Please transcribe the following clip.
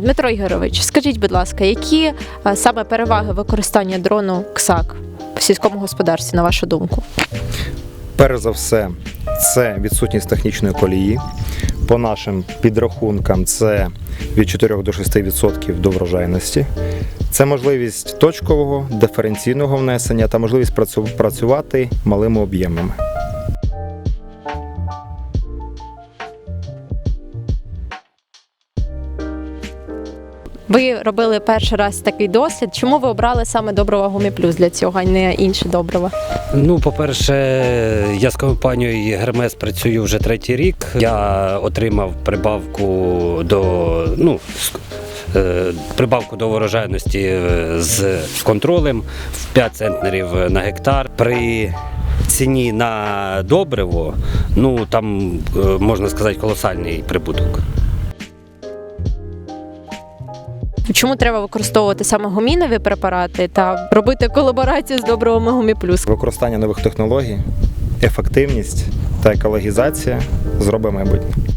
Дмитро Ігорович, скажіть, будь ласка, які саме переваги використання дрону КСАК в сільському господарстві, на вашу думку? Перш за все, це відсутність технічної колії. По нашим підрахункам, це від 4 до 6% до врожайності. Це можливість точкового диференційного внесення та можливість працювати малими об'ємами. Ви робили перший раз такий досвід. Чому ви обрали саме доброго Гумі Плюс для цього, а не інші добрива? Ну, по-перше, я з компанією Гермес працюю вже третій рік. Я отримав прибавку до ну. е, Прибавку до урожайності е, з контролем в 5 центнерів на гектар. При ціні на добриво, ну там е, можна сказати колосальний прибуток. Чому треба використовувати саме гумінові препарати та робити колаборацію з добривами Гумі Плюс? Використання нових технологій, ефективність та екологізація зробить майбутнє.